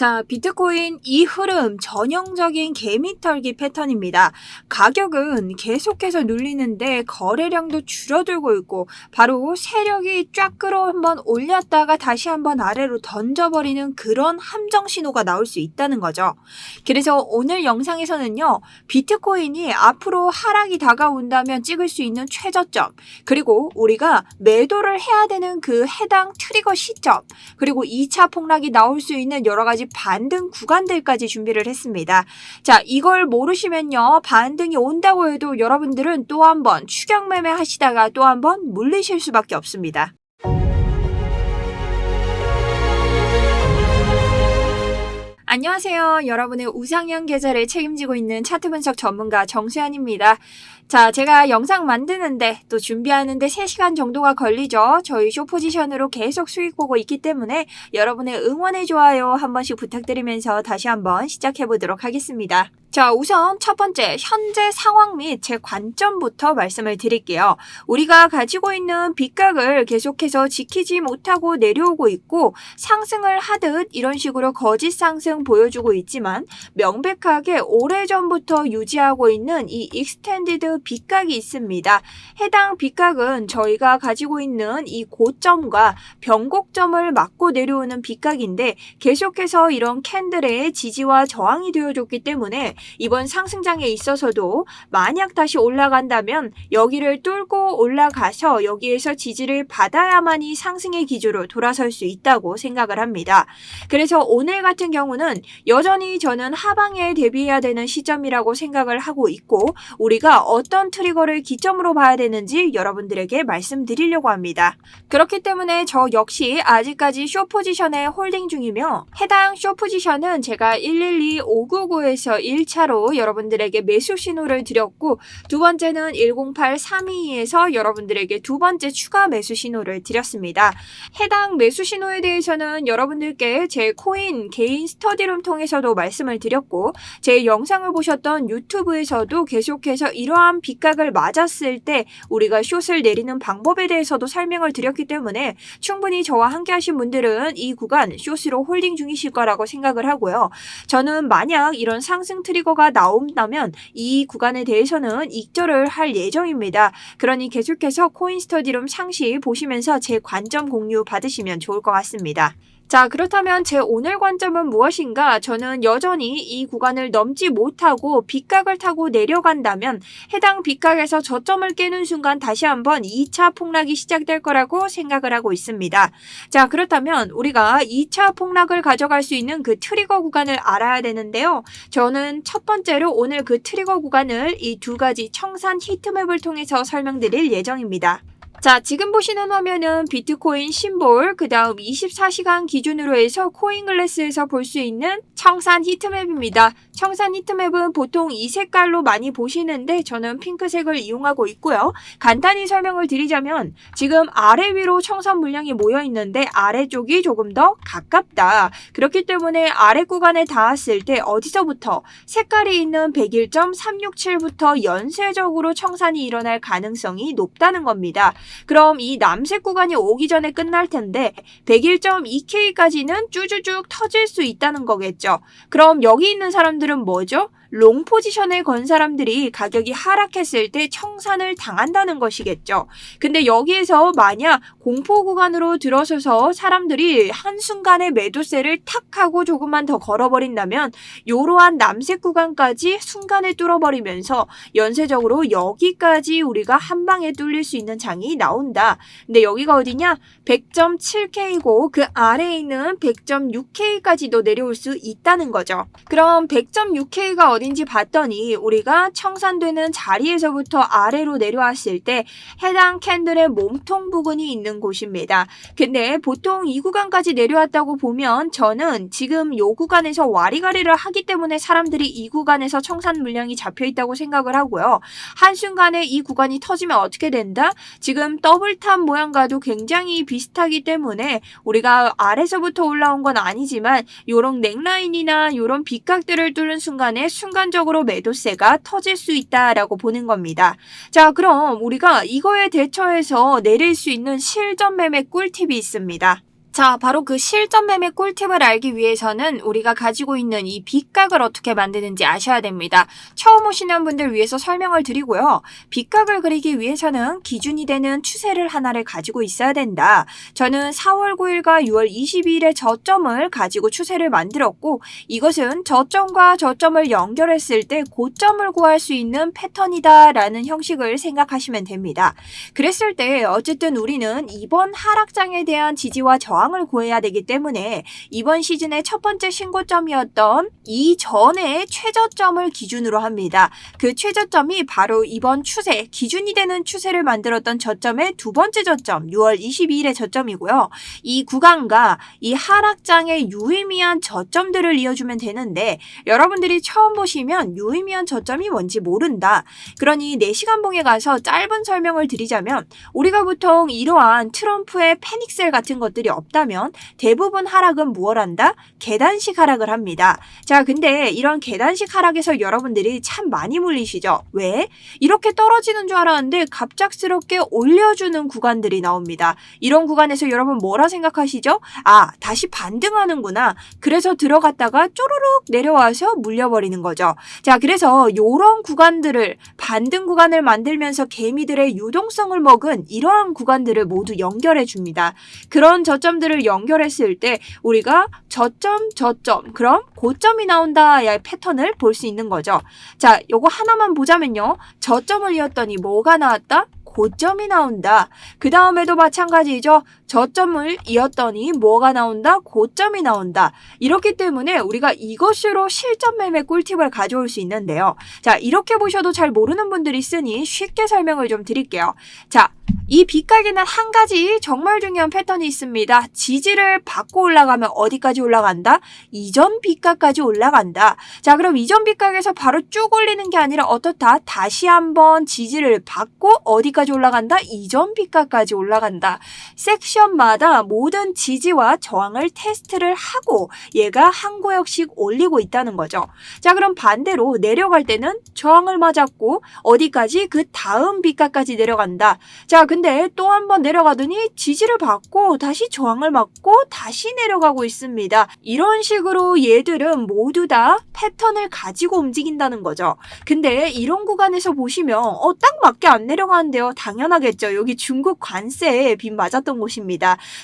자, 비트코인 이 흐름 전형적인 개미털기 패턴입니다. 가격은 계속해서 눌리는데 거래량도 줄어들고 있고 바로 세력이 쫙 끌어 한번 올렸다가 다시 한번 아래로 던져버리는 그런 함정 신호가 나올 수 있다는 거죠. 그래서 오늘 영상에서는요, 비트코인이 앞으로 하락이 다가온다면 찍을 수 있는 최저점, 그리고 우리가 매도를 해야 되는 그 해당 트리거 시점, 그리고 2차 폭락이 나올 수 있는 여러 가지 반등 구간들까지 준비를 했습니다. 자, 이걸 모르시면요. 반등이 온다고 해도 여러분들은 또 한 번 추격 매매 하시다가 또 한 번 물리실 수밖에 없습니다. 안녕하세요. 여러분의 우상향 계좌를 책임지고 있는 차트 분석 전문가 정수현입니다. 자, 제가 영상 만드는데 또 준비하는데 3시간 정도가 걸리죠. 저희 쇼 포지션으로 계속 수익 보고 있기 때문에 여러분의 응원의 좋아요 한 번씩 부탁드리면서 다시 한번 시작해 보도록 하겠습니다. 자, 우선 첫 번째, 현재 상황 및 제 관점부터 말씀을 드릴게요. 우리가 가지고 있는 빚각을 계속해서 지키지 못하고 내려오고 있고 상승을 하듯 이런 식으로 거짓 상승 보여주고 있지만 명백하게 오래전부터 유지하고 있는 이 익스텐디드 빚각이 있습니다. 해당 빚각은 저희가 가지고 있는 이 고점과 변곡점을 맞고 내려오는 빚각인데 계속해서 이런 캔들의 지지와 저항이 되어줬기 때문에 이번 상승장에 있어서도 만약 다시 올라간다면 여기를 뚫고 올라가서 여기에서 지지를 받아야만이 상승의 기조로 돌아설 수 있다고 생각을 합니다. 그래서 오늘 같은 경우는 여전히 저는 하방에 대비해야 되는 시점이라고 생각을 하고 있고 우리가 어떤 트리거를 기점으로 봐야 되는지 여러분들에게 말씀드리려고 합니다. 그렇기 때문에 저 역시 아직까지 쇼 포지션에 홀딩 중이며 해당 쇼 포지션은 제가 112 599에서 1차로 여러분들에게 매수 신호를 드렸고 두 번째는 108 322에서 여러분들에게 두 번째 추가 매수 신호를 드렸습니다. 해당 매수 신호에 대해서는 여러분들께 제 코인 개인 스터디룸 통해서도 말씀을 드렸고 제 영상을 보셨던 유튜브에서도 계속해서 이러한 빗각을 맞았을 때 우리가 숏을 내리는 방법에 대해서도 설명을 드렸기 때문에 충분히 저와 함께 하신 분들은 이 구간 숏으로 홀딩 중이실 거라고 생각을 하고요. 저는 만약 이런 상승 트리 거가 나온다면 이 구간에 대해서는 익절을 할 예정입니다. 그러니 계속해서 코인 스터디룸 상시 보시면서 제 관점 공유 받으시면 좋을 것 같습니다. 자, 그렇다면 제 오늘 관점은 무엇인가? 저는 여전히 이 구간을 넘지 못하고 빗각을 타고 내려간다면 해당 빗각에서 저점을 깨는 순간 다시 한번 2차 폭락이 시작될 거라고 생각을 하고 있습니다. 자, 그렇다면 우리가 2차 폭락을 가져갈 수 있는 그 트리거 구간을 알아야 되는데요. 저는 첫 번째로 오늘 그 트리거 구간을 이 두 가지 청산 히트맵을 통해서 설명드릴 예정입니다. 자, 지금 보시는 화면은 비트코인 심볼, 그 다음 24시간 기준으로 해서 코인글래스에서 볼 수 있는 청산 히트맵입니다. 청산 히트맵은 보통 이 색깔로 많이 보시는데 저는 핑크색을 이용하고 있고요. 간단히 설명을 드리자면 지금 아래 위로 청산 물량이 모여 있는데 아래쪽이 조금 더 가깝다. 그렇기 때문에 아래 구간에 닿았을 때 어디서부터 색깔이 있는 101.367부터 연쇄적으로 청산이 일어날 가능성이 높다는 겁니다. 그럼 이 남색 구간이 오기 전에 끝날 텐데 101.2K까지는 쭈쭈쭉 터질 수 있다는 거겠죠. 그럼 여기 있는 사람들은 뭐죠? 롱 포지션을 건 사람들이 가격이 하락했을 때 청산을 당한다는 것이겠죠. 근데 여기에서 만약 공포 구간으로 들어서서 사람들이 한순간에 매도세를 탁 하고 조금만 더 걸어버린다면 이러한 남색 구간까지 순간에 뚫어버리면서 연쇄적으로 여기까지 우리가 한 방에 뚫릴 수 있는 장이 나온다. 근데 여기가 어디냐? 100.7K고 그 아래에 있는 100.6K까지도 내려올 수 있다는 거죠. 그럼 100.6K가 어 딘지 봤더니 우리가 청산되는 자리에서부터 아래로 내려왔을 때 해당 캔들의 몸통 부근이 있는 곳입니다. 근데 보통 이 구간까지 내려왔다고 보면 저는 지금 이 구간에서 와리가리를 하기 때문에 사람들이 이 구간에서 청산 물량이 잡혀 있다고 생각을 하고요. 한순간에 이 구간이 터지면 어떻게 된다? 지금 더블탑 모양과도 굉장히 비슷하기 때문에 우리가 아래서부터 올라온 건 아니지만 요런 넥라인이나 요런 빗각들을 뚫는 순간에 순 순간적으로 매도세가 터질 수 있다라고 보는 겁니다. 자, 그럼 우리가 이거에 대처해서 내릴 수 있는 실전 매매 꿀팁이 있습니다. 자, 바로 그 실전 매매 꿀팁을 알기 위해서는 우리가 가지고 있는 이 빗각을 어떻게 만드는지 아셔야 됩니다. 처음 오시는 분들 위해서 설명을 드리고요. 빗각을 그리기 위해서는 기준이 되는 추세를 하나를 가지고 있어야 된다. 저는 4월 9일과 6월 22일의 저점을 가지고 추세를 만들었고 이것은 저점과 저점을 연결했을 때 고점을 구할 수 있는 패턴이다라는 형식을 생각하시면 됩니다. 그랬을 때 어쨌든 우리는 이번 하락장에 대한 지지와 저항 을 구해야 되기 때문에 이번 시즌의 첫 번째 신고점이었던 이전의 최저점을 기준으로 합니다. 그 최저점이 바로 이번 추세, 기준이 되는 추세를 만들었던 저점의 두 번째 저점, 6월 22일의 저점이고요. 이 구간과 이 하락장의 유의미한 저점들을 이어주면 되는데 여러분들이 처음 보시면 유의미한 저점이 뭔지 모른다. 그러니 4시간 봉에 가서 짧은 설명을 드리자면 우리가 보통 이러한 트럼프의 패닉셀 같은 것들이 없 다면 대부분 하락은 무엇 한다? 계단식 하락을 합니다. 자, 근데 이런 계단식 하락에서 여러분들이 참 많이 물리시죠? 왜? 이렇게 떨어지는 줄 알았는데 갑작스럽게 올려주는 구간들이 나옵니다. 이런 구간에서 여러분 뭐라 생각하시죠? 아, 다시 반등하는구나. 그래서 들어갔다가 쪼르륵 내려와서 물려버리는 거죠. 자, 그래서 요런 구간들을 반등 구간을 만들면서 개미들의 유동성을 먹은 이러한 구간들을 모두 연결해 줍니다. 그런 저점 들을 연결했을 때 우리가 저점, 저점, 그럼 고점이 나온다의 패턴을 볼 수 있는 거죠. 자, 요거 하나만 보자면요. 저점을 이었더니 뭐가 나왔다? 고점이 나온다. 그 다음에도 마찬가지죠. 저점을 이었더니 뭐가 나온다? 고점이 나온다. 이렇기 때문에 우리가 이것으로 실전 매매 꿀팁을 가져올 수 있는데요. 자, 이렇게 보셔도 잘 모르는 분들이 있으니 쉽게 설명을 좀 드릴게요. 자, 이 빗각에는 한 가지 정말 중요한 패턴이 있습니다. 지지를 받고 올라가면 어디까지 올라간다? 이전 빗각까지 올라간다. 자, 그럼 이전 빗각에서 바로 쭉 올리는 게 아니라 어떻다? 다시 한번 지지를 받고 어디까지 올라간다? 이전 빗각까지 올라간다. 섹션 마다 모든 지지와 저항을 테스트를 하고 얘가 한 구역씩 올리고 있다는 거죠. 자, 그럼 반대로 내려갈 때는 저항을 맞았고 어디까지? 그 다음 빗각까지 내려간다. 자, 근데 또 한 번 내려가더니 지지를 받고 다시 저항을 맞고 다시 내려가고 있습니다. 이런 식으로 얘들은 모두 다 패턴을 가지고 움직인다는 거죠. 근데 이런 구간에서 보시면 어, 딱 맞게 안 내려가는데요. 당연하겠죠. 여기 중국 관세에 빚 맞았던 곳입니다.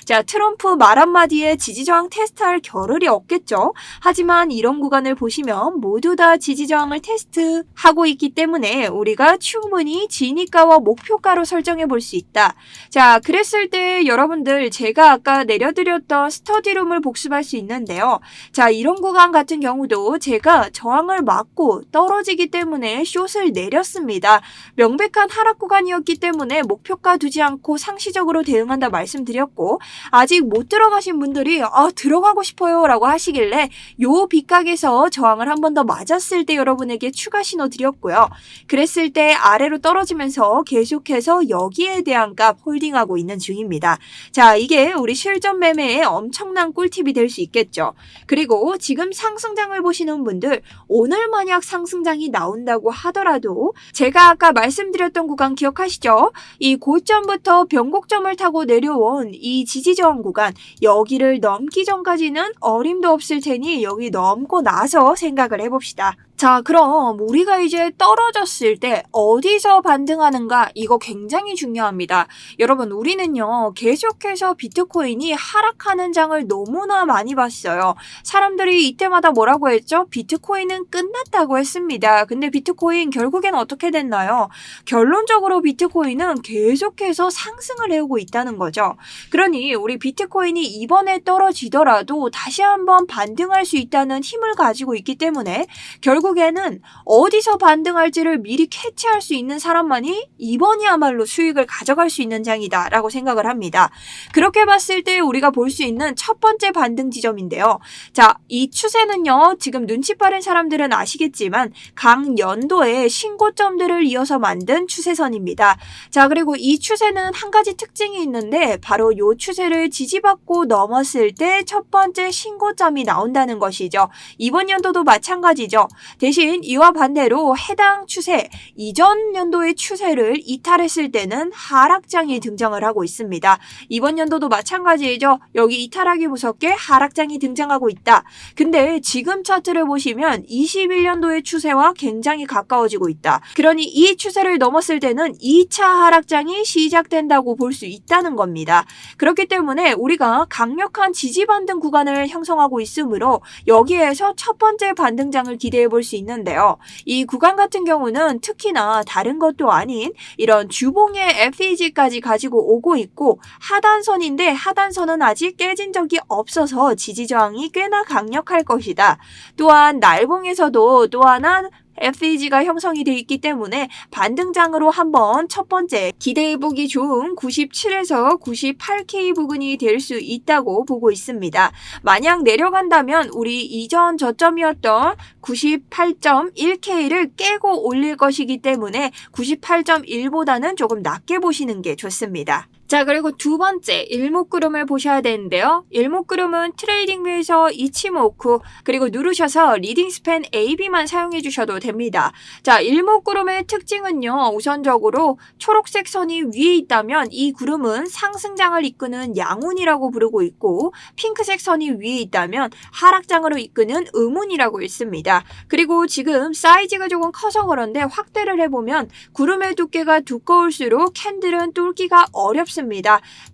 자, 트럼프 말 한마디에 지지저항 테스트할 겨를이 없겠죠. 하지만 이런 구간을 보시면 모두 다 지지저항을 테스트하고 있기 때문에 우리가 충분히 진입가와 목표가로 설정해 볼 수 있다. 자, 그랬을 때 여러분들 제가 아까 내려드렸던 스터디룸을 복습할 수 있는데요. 자, 이런 구간 같은 경우도 제가 저항을 맞고 떨어지기 때문에 숏을 내렸습니다. 명백한 하락 구간이었기 때문에 목표가 두지 않고 상시적으로 대응한다 말씀 드렸고 아직 못 들어가신 분들이 아, 들어가고 싶어요 라고 하시길래 요 빗각에서 저항을 한 번 더 맞았을 때 여러분에게 추가 신호 드렸고요. 그랬을 때 아래로 떨어지면서 계속해서 여기에 대한 값 홀딩하고 있는 중입니다. 자, 이게 우리 실전 매매의 엄청난 꿀팁이 될 수 있겠죠. 그리고 지금 상승장을 보시는 분들 오늘 만약 상승장이 나온다고 하더라도 제가 아까 말씀드렸던 구간 기억하시죠? 이 고점부터 변곡점을 타고 내려온 이 지지저항 구간 여기를 넘기 전까지는 어림도 없을 테니 여기 넘고 나서 생각을 해봅시다. 자, 그럼 우리가 이제 떨어졌을 때 어디서 반등하는가 이거 굉장히 중요합니다. 여러분, 우리는요, 계속해서 비트코인이 하락하는 장을 너무나 많이 봤어요. 사람들이 이때마다 뭐라고 했죠? 비트코인은 끝났다고 했습니다. 근데 비트코인 결국엔 어떻게 됐나요? 결론적으로 비트코인은 계속해서 상승을 해오고 있다는 거죠. 그러니 우리 비트코인이 이번에 떨어지더라도 다시 한번 반등할 수 있다는 힘을 가지고 있기 때문에 결국 에는 어디서 반등할지를 미리 캐치할 수 있는 사람만이 이번이야말로 수익을 가져갈 수 있는 장이다 라고 생각을 합니다. 그렇게 봤을 때 우리가 볼 수 있는 첫 번째 반등 지점인데요. 자, 이 추세는요. 지금 눈치 빠른 사람들은 아시겠지만 각 연도의 신고점들을 이어서 만든 추세선입니다. 자, 그리고 이 추세는 한 가지 특징이 있는데 바로 이 추세를 지지받고 넘었을 때 첫 번째 신고점이 나온다는 것이죠. 이번 연도도 마찬가지죠. 대신 이와 반대로 해당 추세, 이전 연도의 추세를 이탈했을 때는 하락장이 등장을 하고 있습니다. 이번 연도도 마찬가지이죠. 여기 이탈하기 무섭게 하락장이 등장하고 있다. 근데 지금 차트를 보시면 21년도의 추세와 굉장히 가까워지고 있다. 그러니 이 추세를 넘었을 때는 2차 하락장이 시작된다고 볼 수 있다는 겁니다. 그렇기 때문에 우리가 강력한 지지 반등 구간을 형성하고 있으므로 여기에서 첫 번째 반등장을 기대해 볼수 있는데요. 이 구간 같은 경우는 특히나 다른 것도 아닌 이런 주봉의 FEG까지 가지고 오고 있고 하단선인데 하단선은 아직 깨진 적이 없어서 지지 저항이 꽤나 강력할 것이다. 또한 날봉에서도 또 하나 FEG가 형성이 되어 있기 때문에 반등장으로 한번 첫 번째 기대해보기 좋은 97에서 98K 부근이 될 수 있다고 보고 있습니다. 만약 내려간다면 우리 이전 저점이었던 98.1K를 깨고 올릴 것이기 때문에 98.1보다는 조금 낮게 보시는 게 좋습니다. 자, 그리고 두 번째, 일목구름을 보셔야 되는데요. 일목구름은 트레이딩 뷰에서 이치모쿠, 그리고 누르셔서 리딩 스팬 AB만 사용해 주셔도 됩니다. 자, 일목구름의 특징은요, 우선적으로 초록색 선이 위에 있다면 이 구름은 상승장을 이끄는 양운이라고 부르고 있고, 핑크색 선이 위에 있다면 하락장으로 이끄는 음운이라고 있습니다. 그리고 지금 사이즈가 조금 커서 그런데 확대를 해보면 구름의 두께가 두꺼울수록 캔들은 뚫기가 어렵습니다.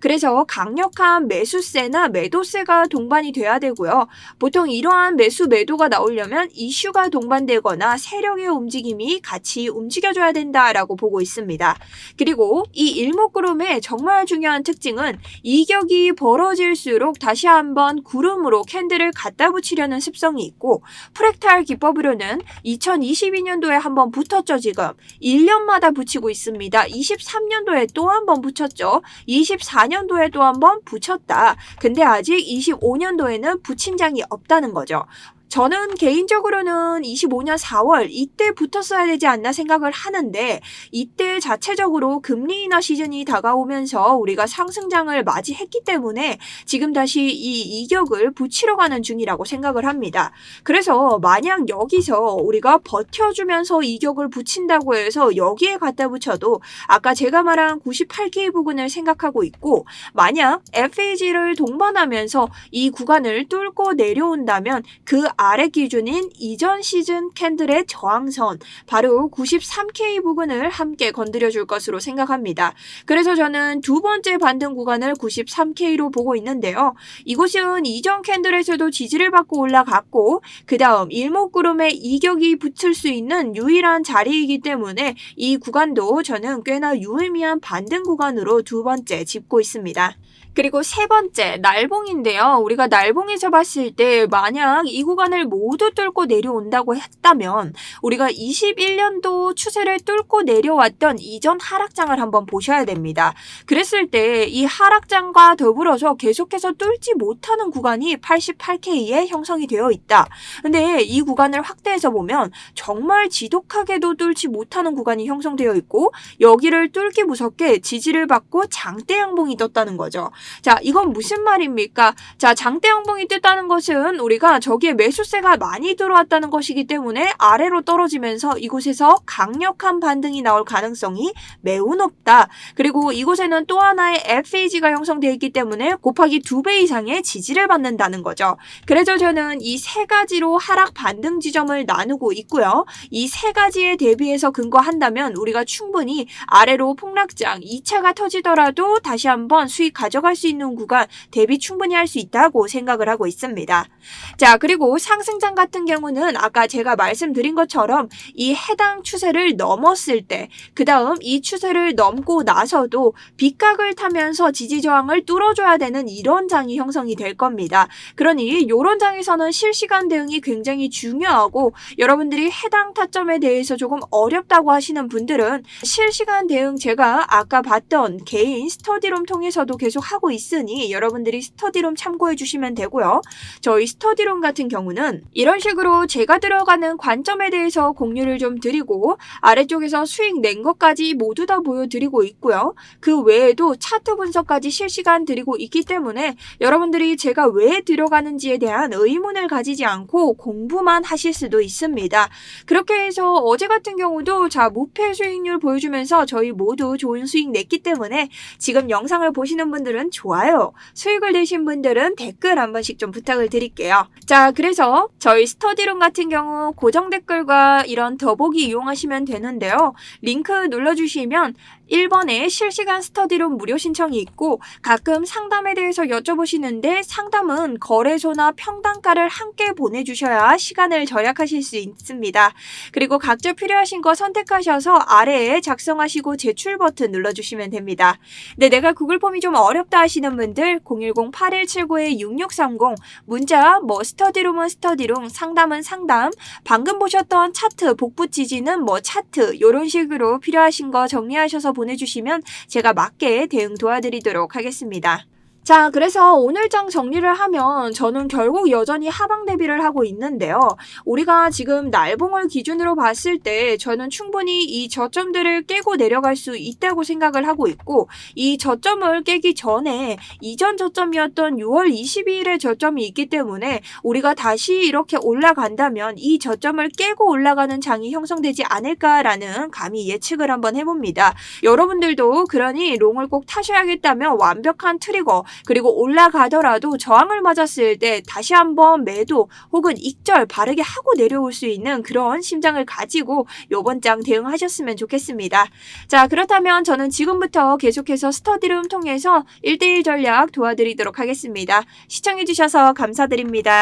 그래서 강력한 매수세나 매도세가 동반이 돼야 되고요. 보통 이러한 매수 매도가 나오려면 이슈가 동반되거나 세력의 움직임이 같이 움직여줘야 된다라고 보고 있습니다. 그리고 이 일목구름의 정말 중요한 특징은 이격이 벌어질수록 다시 한번 구름으로 캔들을 갖다 붙이려는 습성이 있고 프랙탈 기법으로는 2022년도에 한번 붙었죠 지금 1년마다 붙이고 있습니다. 23년도에 또 한 번 붙였죠. 24년도에도 한번 붙였다. 근데 아직 25년도에는 붙인 장이 없다는 거죠. 저는 개인적으로는 25년 4월 이때 붙었어야 되지 않나 생각을 하는데 이때 자체적으로 금리 인하 시즌이 다가오면서 우리가 상승장을 맞이했기 때문에 지금 다시 이 이격을 붙이러 가는 중이라고 생각을 합니다. 그래서 만약 여기서 우리가 버텨주면서 이격을 붙인다고 해서 여기에 갖다 붙여도 아까 제가 말한 98K 부근을 생각하고 있고 만약 FAG를 동반하면서 이 구간을 뚫고 내려온다면 그 아래 기준인 이전 시즌 캔들의 저항선 바로 93K 부근을 함께 건드려 줄 것으로 생각합니다. 그래서 저는 두 번째 반등 구간을 93K로 보고 있는데요. 이곳은 이전 캔들에서도 지지를 받고 올라갔고 그 다음 일목구름에 이격이 붙을 수 있는 유일한 자리이기 때문에 이 구간도 저는 꽤나 유의미한 반등 구간으로 두 번째 짚고 있습니다. 그리고 세 번째, 날봉인데요. 우리가 날봉에서 봤을 때 만약 이 구간을 모두 뚫고 내려온다고 했다면 우리가 21년도 추세를 뚫고 내려왔던 이전 하락장을 한번 보셔야 됩니다. 그랬을 때 이 하락장과 더불어서 계속해서 뚫지 못하는 구간이 88K에 형성이 되어 있다. 근데 이 구간을 확대해서 보면 정말 지독하게도 뚫지 못하는 구간이 형성되어 있고 여기를 뚫기 무섭게 지지를 받고 장대 양봉이 떴다는 거죠. 자, 이건 무슨 말입니까? 자, 장대 양봉이 떴다는 것은 우리가 저기에 매수세가 많이 들어왔다는 것이기 때문에 아래로 떨어지면서 이곳에서 강력한 반등이 나올 가능성이 매우 높다. 그리고 이곳에는 또 하나의 FAG가 형성되어 있기 때문에 곱하기 두 배 이상의 지지를 받는다는 거죠. 그래서 저는 이 세 가지로 하락 반등 지점을 나누고 있고요. 이 세 가지에 대비해서 근거한다면 우리가 충분히 아래로 폭락장 2차가 터지더라도 다시 한번 수익 가져갈 수 있는 구간 대비 충분히 할 수 있다고 생각을 하고 있습니다. 자, 그리고 상승장 같은 경우는 아까 제가 말씀드린 것처럼 이 해당 추세를 넘었을 때, 그 다음 이 추세를 넘고 나서도 빗각을 타면서 지지 저항을 뚫어줘야 되는 이런 장이 형성이 될 겁니다. 그러니 이런 장에서는 실시간 대응이 굉장히 중요하고 여러분들이 해당 타점에 대해서 조금 어렵다고 하시는 분들은 실시간 대응 제가 아까 봤던 개인 스터디룸 통해서도 계속 하고 하고 있으니 여러분들이 스터디룸 참고해 주시면 되고요. 저희 스터디룸 같은 경우는 이런 식으로 제가 들어가는 관점에 대해서 공유를 좀 드리고 아래쪽에서 수익 낸 것까지 모두 다 보여드리고 있고요. 그 외에도 차트 분석까지 실시간 드리고 있기 때문에 여러분들이 제가 왜 들어가는지에 대한 의문을 가지지 않고 공부만 하실 수도 있습니다. 그렇게 해서 어제 같은 경우도 자 무패 수익률 보여주면서 저희 모두 좋은 수익 냈기 때문에 지금 영상을 보시는 분들은 좋아요, 수익을 내신 분들은 댓글 한 번씩 좀 부탁을 드릴게요. 자, 그래서 저희 스터디룸 같은 경우 고정 댓글과 이런 더보기 이용하시면 되는데요. 링크 눌러주시면 1번에 실시간 스터디룸 무료 신청이 있고 가끔 상담에 대해서 여쭤보시는데 상담은 거래소나 평단가를 함께 보내주셔야 시간을 절약하실 수 있습니다. 그리고 각자 필요하신 거 선택하셔서 아래에 작성하시고 제출 버튼 눌러주시면 됩니다. 네, 내가 구글 폼이 좀 어렵다 하시는 분들 010-8179-6630 문자 뭐 스터디룸은 스터디룸 상담은 상담 방금 보셨던 차트 복부 지지는 뭐 차트 이런 식으로 필요하신 거 정리하셔서 보내주시면 제가 맞게 대응 도와드리도록 하겠습니다. 자, 그래서 오늘 장 정리를 하면 저는 결국 여전히 하방 대비를 하고 있는데요. 우리가 지금 날봉을 기준으로 봤을 때 저는 충분히 이 저점들을 깨고 내려갈 수 있다고 생각을 하고 있고 이 저점을 깨기 전에 이전 저점이었던 6월 22일의 저점이 있기 때문에 우리가 다시 이렇게 올라간다면 이 저점을 깨고 올라가는 장이 형성되지 않을까라는 감히 예측을 한번 해봅니다. 여러분들도 그러니 롱을 꼭 타셔야겠다면 완벽한 트리거 그리고 올라가더라도 저항을 맞았을 때 다시 한번 매도 혹은 익절 바르게 하고 내려올 수 있는 그런 심장을 가지고 요번 장 대응하셨으면 좋겠습니다. 자 그렇다면 저는 지금부터 계속해서 스터디룸 통해서 1대1 전략 도와드리도록 하겠습니다. 시청해주셔서 감사드립니다.